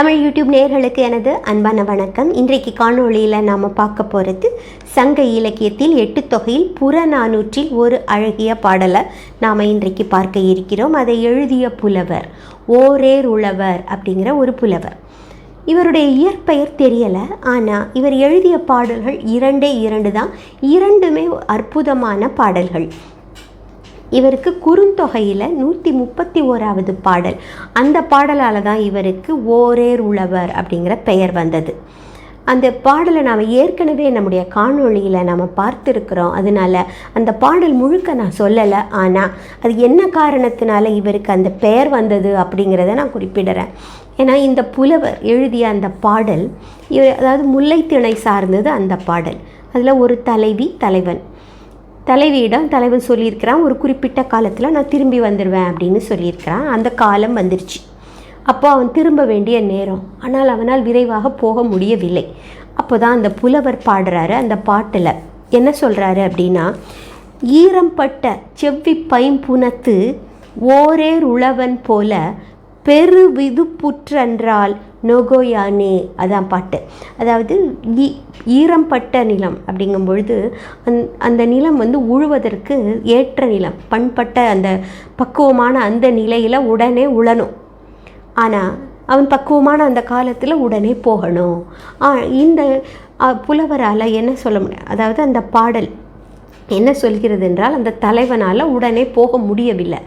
Tamil YouTube நேயர்களுக்கு எனது அன்பான வணக்கம். இன்றைக்கு காணொளியில் நாம் பார்க்க போகிறது சங்க இலக்கியத்தில் எட்டு தொகையில் புறநானூற்றில் ஒரு அழகிய பாடலை நாம் இன்றைக்கு பார்க்க இருக்கிறோம். அதை எழுதிய புலவர் ஓரேர் உழவர் அப்படிங்கிற ஒரு புலவர். இவருடைய இயற்பெயர் தெரியலை ஆனால் இவர் எழுதிய பாடல்கள் இரண்டே இரண்டு தான். இரண்டுமே அற்புதமான பாடல்கள். இவருக்கு குறுந்தொகையில் நூற்றி முப்பத்தி ஓராவது பாடல். அந்த பாடலால் தான் இவருக்கு ஓரேர் உழவர் அப்படிங்கிற பெயர் வந்தது. அந்த பாடலை நாம் ஏற்கனவே நம்முடைய காணொளியில் நாம் பார்த்துருக்குறோம். அதனால அந்த பாடல் முழுக்க நான் சொல்லலை. ஆனால் அது என்ன காரணத்தினால இவருக்கு அந்த பெயர் வந்தது அப்படிங்கிறத நான் குறிப்பிடுறேன். ஏன்னா இந்த புலவர் எழுதிய அந்த பாடல் இவர் அதாவது முல்லைத்திணை சார்ந்தது அந்த பாடல். அதில் ஒரு தலைவி தலைவன். தலைவியிடம் தலைவன் சொல்லியிருக்கிறான் ஒரு குறிப்பிட்ட காலத்தில் நான் திரும்பி வந்துடுவேன் அப்படின்னு சொல்லியிருக்கிறான். அந்த காலம் வந்துருச்சு. அப்போ அவன் திரும்ப வேண்டிய நேரம். ஆனால் அவனால் விரைவாக போக முடியவில்லை. அப்போ தான் அந்த புலவர் பாடுறாரு அந்த பாட்டில். என்ன சொல்கிறாரு அப்படின்னா ஈரம்பட்ட செவ்வி பைம்புனத்து ஓரேர் உழவன் போல பெரு விதுப்புற்றன்றால் நொகோயானே. அதான் பாட்டு. அதாவது ஈ ஈரம்பட்ட நிலம் அப்படிங்கும் பொழுது அந் அந்த நிலம் வந்து உழுவதற்கு ஏற்ற நிலம். பண்பட்ட அந்த பக்குவமான அந்த நிலையில் உடனே உழணும். ஆனால் அவன் பக்குவமான அந்த காலத்தில் உடனே போகணும். இந்த புலவரால் என்ன சொல்ல முடியும்? அதாவது அந்த பாடல். என்ன சொல்கிறது என்றால் அந்த தலைவனால் உடனே போக முடியவில்லை.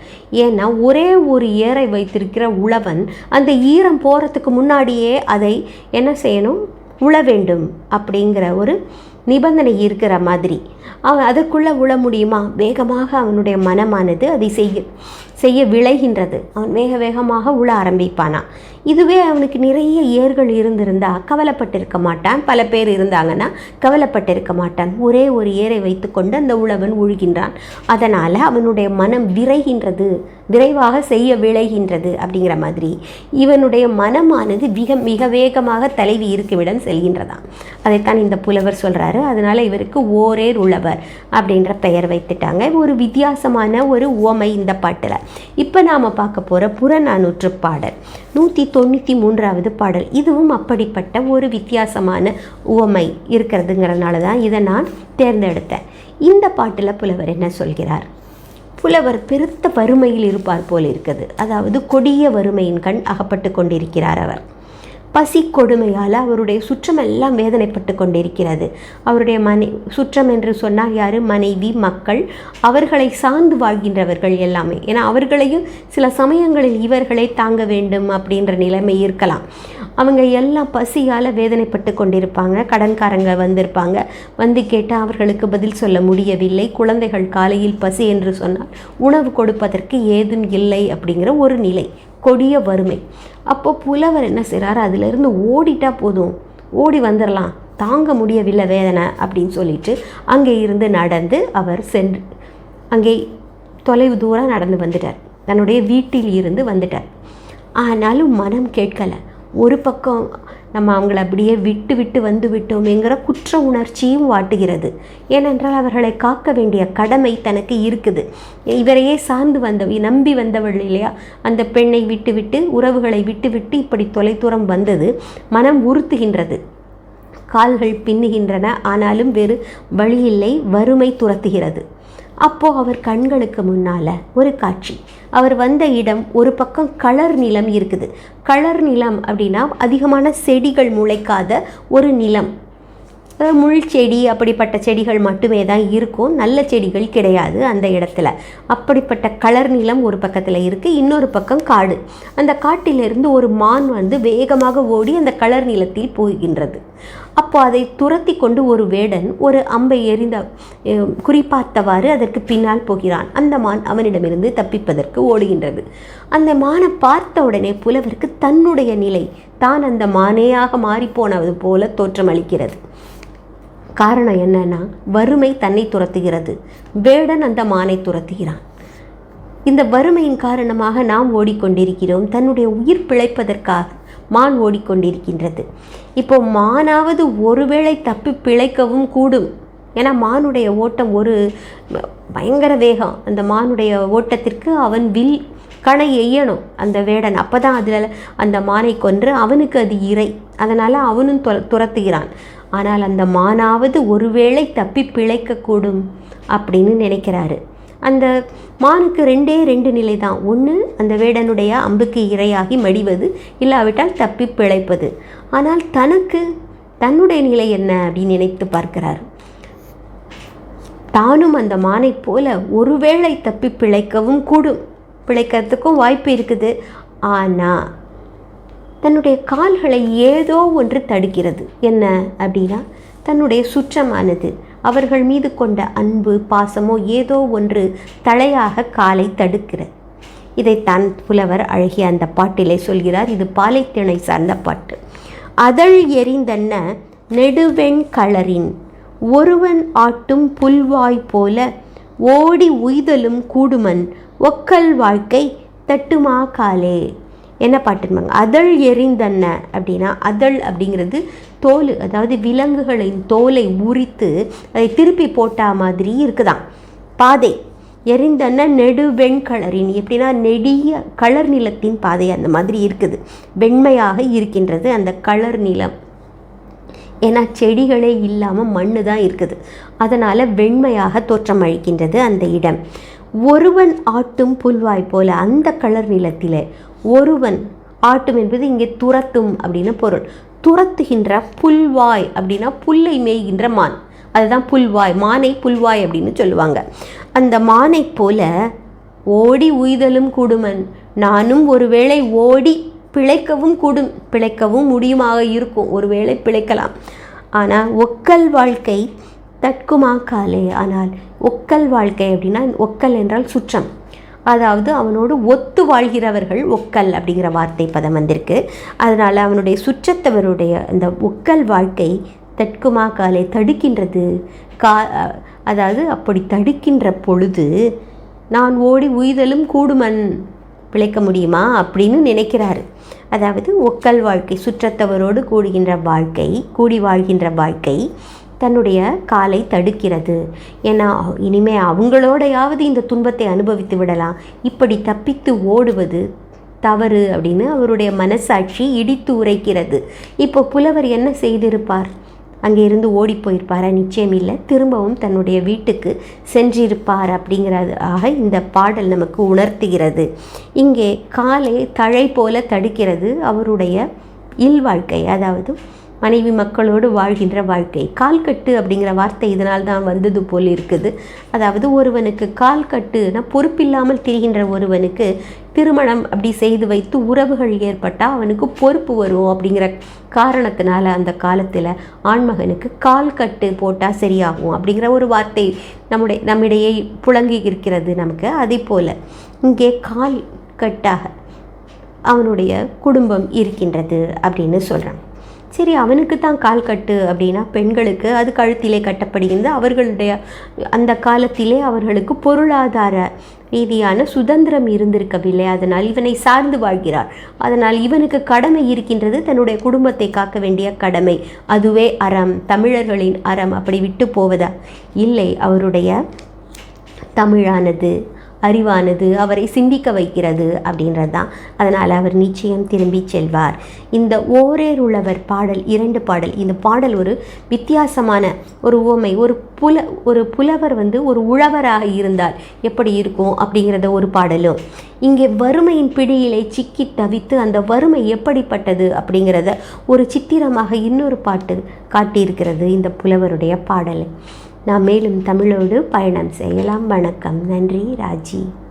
ஏன்னா ஒரே ஒரு ஏரை வைத்திருக்கிற உழவன் அந்த ஈரம் போகிறதுக்கு முன்னாடியே அதை என்ன செய்யணும்? உழ வேண்டும் அப்படிங்கிற ஒரு நிபந்தனை இருக்கிற மாதிரி. அவன் அதுக்குள்ளே உழ முடியுமா? வேகமாக அவனுடைய மனமானது அதை செய்ய செய்ய விளைகின்றது. அவன் வேக வேகமாக உழ ஆரம்பிப்பானா. இதுவே அவனுக்கு நிறைய ஏர்கள் இருந்திருந்தா கவலைப்பட்டிருக்க மாட்டான். பல பேர் இருந்தாங்கன்னா கவலைப்பட்டிருக்க மாட்டான். ஒரே ஒரு ஏரை வைத்துக்கொண்டு அந்த உழவன் உழுகின்றான். அதனால் அவனுடைய மனம் விரைகின்றது. விரைவாக செய்ய விளைகின்றது அப்படிங்கிற மாதிரி இவனுடைய மனமானது மிக மிக வேகமாக தலைவி இருக்குமிடம் செல்கின்றதாம். அதைத்தான் இந்த புலவர் சொல்கிறாரு அதனால் இவருக்கு ஓரேர் உழவர் அப்படின்ற பெயர் வைத்துட்டாங்க. ஒரு வித்தியாசமான ஒரு உவமை இந்த பாட்டில். இப்போ நாம் பார்க்க போகிற புறநானூற்று பாடல். நூற்றி தொண்ணூற்றி மூன்றாவது பாடல். இதுவும் அப்படிப்பட்ட ஒரு வித்தியாசமான உவமை இருக்கிறதுங்கிறனால தான் இதை நான் தேர்ந்தெடுத்தேன். இந்த பாட்டில் புலவர் என்ன சொல்கிறார்? புலவர் பெருத்த வறுமையில் இருப்பார் போல் இருக்குது. அதாவது கொடிய வறுமையின் கண் அகப்பட்டு கொண்டிருக்கிறார் அவர். பசி கொடுமையால் அவருடைய சுற்றமெல்லாம் வேதனைப்பட்டு கொண்டிருக்கிறது. அவருடைய மனை சுற்றம் என்று சொன்னால் யார்? மனைவி மக்கள் அவர்களை சார்ந்து வாழ்கின்றவர்கள் எல்லாமே. ஏன்னா அவர்களையும் சில சமயங்களில் இவர்களை தாங்க வேண்டும் அப்படின்ற நிலைமை இருக்கலாம். அவங்க எல்லாம் பசியால் வேதனைப்பட்டு கொண்டிருப்பாங்க. கடன்காரங்க வந்திருப்பாங்க. வந்து கேட்டால் அவர்களுக்கு பதில் சொல்ல முடியவில்லை. குழந்தைகள் காலையில் பசி என்று சொன்னால் உணவு கொடுப்பதற்கு ஏதும் இல்லை அப்படிங்கிற ஒரு நிலை. கொடிய வறுமை. அப்போ புலவர் என்ன செய்கிறாரு அதிலிருந்து ஓடிட்டா போதும். ஓடி வந்துடலாம் தாங்க முடியவில்லை வேதனை அப்படின்னு சொல்லிட்டு அங்கே இருந்து நடந்து அவர் சென்று அங்கே தொலைவு தூரம் நடந்து வந்துட்டார். தன்னுடைய வீட்டில் இருந்து வந்துட்டார். ஆனாலும் மனம் கேட்கலை. ஒரு பக்கம் நம்ம அவங்கள அப்படியே விட்டு விட்டு வந்து விட்டோமேங்கிற குற்ற உணர்ச்சியும் வாட்டுகிறது. ஏனென்றால் அவர்களை காக்க வேண்டிய கடமை தனக்கு இருக்குது. இவரையே சார்ந்து வந்த நம்பி வந்தவள் இல்லையா? அந்த பெண்ணை விட்டு விட்டு உறவுகளை விட்டு விட்டு இப்படி தொலைதூரம் வந்தது மனம் உறுத்துகின்றது. கால்கள் பின்னுகின்றன ஆனாலும் வேறு வழியில்லை வறுமை துரத்துகிறது. அப்போது அவர் கண்களுக்கு முன்னால் ஒரு காட்சி. அவர் வந்த இடம் ஒரு பக்கம் கலர் நிலம் இருக்குது. கலர் நிலம் அப்படின்னா அதிகமான செடிகள் முளைக்காத ஒரு நிலம். முள் செடி அப்படிப்பட்ட செடிகள் மட்டுமே தான் இருக்கும். நல்ல செடிகள் கிடையாது அந்த இடத்துல. அப்படிப்பட்ட கலர் நிலம் ஒரு பக்கத்தில் இருக்குது இன்னொரு பக்கம் காடு. அந்த காட்டிலிருந்து ஒரு மான் வந்து வேகமாக ஓடி அந்த கலர் நிலத்தில் போகின்றது. அப்போ அதை துரத்தி கொண்டு ஒரு வேடன் ஒரு அம்பை எறிந்த குறிப்பார்த்தவாறு அதற்கு பின்னால் போகிறான். அந்த மான் அவனிடமிருந்து தப்பிப்பதற்கு ஓடுகின்றது. அந்த மானை பார்த்த உடனே புலவருக்கு தன்னுடைய நிலை தான் அந்த மானேயாக மாறிப்போனது போல தோற்றமளிக்கிறது. காரணம் என்னன்னா வறுமை தன்னை துரத்துகிறது. வேடன் அந்த மானை துரத்துகிறான். இந்த வறுமையின் காரணமாக நாம் ஓடிக்கொண்டிருக்கிறோம். தன்னுடைய உயிர் பிழைப்பதற்காக மான் ஓடிக்கொண்டிருக்கின்றது. இப்போ மானாவது ஒருவேளை தப்பி பிழைக்கவும் கூடும். ஏன்னா மானுடைய ஓட்டம் ஒரு பயங்கர வேகம். அந்த மானுடைய ஓட்டத்திற்கு அவன் வில் கணை எய்யணும் அந்த வேடன். அப்போ தான் அதில் அந்த மானை கொன்று அவனுக்கு அது இறை. அதனால் அவனும் துரத்துகிறான். ஆனால் அந்த மானாவது ஒருவேளை தப்பி பிழைக்கக்கூடும் அப்படின்னு நினைக்கிறாரு. அந்த மானுக்கு ரெண்டே ரெண்டு நிலை தான் ஒன்று அந்த வேடனுடைய அம்புக்கு இரையாகி மடிவது இல்லாவிட்டால் தப்பி பிழைப்பது. ஆனால் தனக்கு தன்னுடைய நிலை என்ன அப்படின்னு நினைத்து பார்க்கிறார். தானும் அந்த மானைப் போல ஒருவேளை தப்பி பிழைக்கவும் கூடும். பிழைக்கிறதுக்கும் வாய்ப்பு இருக்குது. ஆனால் தன்னுடைய கால்களை ஏதோ ஒன்று தடுக்கிறது. என்ன அப்படின்னா தன்னுடைய சுற்றமானது. அவர்கள் மீது கொண்ட அன்பு பாசமோ ஏதோ ஒன்று தலையாக காலை தடுக்கிறது இதைத்தான் புலவர் அழகிய அந்த பாட்டிலே சொல்கிறார். இது பாலைத்திணை சார்ந்த பாட்டு. அதழ் எரிந்தன்ன நெடுவெண் களரின் ஒருவன் ஆட்டும் புல்வாய் போல ஓடி உய்தலும் கூடுமன் ஒக்கல் வாழ்க்கை தட்டுமா காலே? என்ன பாட்டுன்பாங்க அதழ் எரிந்தன்ன அப்படின்னா அதழ் அப்படிங்கிறது தோல் அதாவது விலங்குகளின் தோலை உரித்து அதை திருப்பி போட்டா மாதிரி இருக்குதாம் பாதை. எரிந்தன்ன நெடு வெண்கலரின் எப்படின்னா நெடிய கலர் நிலத்தின் பாதை அந்த மாதிரி இருக்குது. வெண்மையாக இருக்கின்றது அந்த கலர் நிலம். ஏன்னா செடிகளே இல்லாமல் மண்ணு தான் இருக்குது. அதனால் வெண்மையாக தோற்றம் அளிக்கின்றது அந்த இடம். ஒருவன் ஆட்டும் புல்வாய் போல அந்த கலர் நிலத்தில் ஒருவன் ஆட்டும் என்பது இங்கே துரத்தும் அப்படின்னு பொருள். துரத்துகின்ற புல்வாய் அப்படின்னா புல்லை மேய்கின்ற மான். அதுதான் புல்வாய் மானை புல்வாய் அப்படின்னு சொல்லுவாங்க. அந்த மானை போல ஓடி உய்தலும் கூடுமன். நானும் ஒருவேளை ஓடி பிழைக்கவும் கூடும் பிழைக்கவும் முடியுமாக இருக்கும். ஒருவேளை பிழைக்கலாம். ஆனால் ஒக்கல் வாழ்க்கை தட்குமா காலே ஆனால் ஒக்கல் வாழ்க்கை அப்படின்னா ஒக்கல் என்றால் சுற்றம். அதாவது அவனோடு ஒத்து வாழ்கிறவர்கள் ஒக்கல் அப்படிங்கிற வார்த்தை பதம் வந்திருக்கு. அதனால் அவனுடைய சுற்றத்தவருடைய அந்த ஒக்கல் வாழ்க்கை தட்குமா காலை தடுக்கின்றது. கா அதாவது அப்படி தடுக்கின்ற பொழுது நான் ஓடி உய்தலும் கூடுமன் பிழைக்க முடியுமா அப்படின்னு நினைக்கிறாரு. அதாவது ஒக்கல் வாழ்க்கை சுற்றத்தவரோடு கூடுகின்ற வாழ்க்கை கூடி வாழ்கின்ற வாழ்க்கை தன்னுடைய காலை தடுக்கிறது. ஏன்னா இனிமே அவங்களோடையாவது இந்த துன்பத்தை அனுபவித்து விடலாம். இப்படி தப்பித்து ஓடுவது தவறு அப்படின்னு அவருடைய மனசாட்சி இடித்து உரைக்கிறது. இப்போ புலவர் என்ன செய்திருப்பார்? அங்கே இருந்து ஓடி போயிருப்பாரா? நிச்சயம் இல்லை. திரும்பவும் தன்னுடைய வீட்டுக்கு சென்றிருப்பார் அப்படிங்கிறது ஆக இந்த பாடல் நமக்கு உணர்த்துகிறது. இங்கே காலை தழை போல தடுக்கிறது அவருடைய இல்வாழ்க்கை. அதாவது மனைவி மக்களோடு வாழ்கின்ற வாழ்க்கை. கால்கட்டு அப்படிங்கிற வார்த்தை இதனால் தான் வந்தது போல் இருக்குது. அதாவது ஒருவனுக்கு கால்கட்டுனா பொறுப்பில்லாமல் திரிகின்ற ஒருவனுக்கு திருமணம் அப்படி செய்து வைத்து உறவுகள் ஏற்பட்டால் அவனுக்கு பொறுப்பு வரும் அப்படிங்கிற காரணத்தினால அந்த காலத்தில் ஆண்மகனுக்கு கால் கட்டு போட்டால் சரியாகும் அப்படிங்கிற ஒரு வார்த்தை நம்முடைய நம்மிடையே புழங்கி இருக்கிறது நமக்கு. அதே போல் இங்கே கால் கட்டாக அவனுடைய குடும்பம் இருக்கின்றது அப்படின்னு சொல்கிறான் சரி அவனுக்கு தான் கால் கட்டு அப்படின்னா பெண்களுக்கு அது கழுத்திலே கட்டப்படுகிறது. அவர்களுடைய அந்த காலத்திலே அவர்களுக்கு பொருளாதார ரீதியான சுதந்திரம் இருந்திருக்கவில்லை. அதனால் இவனை சார்ந்து வாழ்கிறார். அதனால் இவனுக்கு கடமை இருக்கின்றது தன்னுடைய குடும்பத்தை காக்க வேண்டிய கடமை. அதுவே அறம். தமிழர்களின் அறம். அப்படி விட்டு போவதா? இல்லை. அவருடைய தமிழானது. அறிவானது அவரை சிந்திக்க வைக்கிறது அப்படின்றது தான் அதனால் அவர் நிச்சயம் திரும்பி செல்வார். இந்த ஓரேர் உழவர் பாடல் இரண்டு பாடல். இந்த பாடல் ஒரு வித்தியாசமான ஒரு உவமை ஒரு புல ஒரு புலவர் வந்து ஒரு உழவராக இருந்தால் எப்படி இருக்கும் அப்படிங்கிறத ஒரு பாடலும். இங்கே வறுமையின் பிடியிலே சிக்கி தவித்து அந்த வறுமை எப்படிப்பட்டது அப்படிங்கிறத ஒரு சித்திரமாக இன்னொரு பாட்டு காட்டியிருக்கிறது இந்த புலவருடைய பாடல். நாம் மேலும் தமிழோடு பயணம் செய்யலாம். வணக்கம். நன்றி. ராஜி.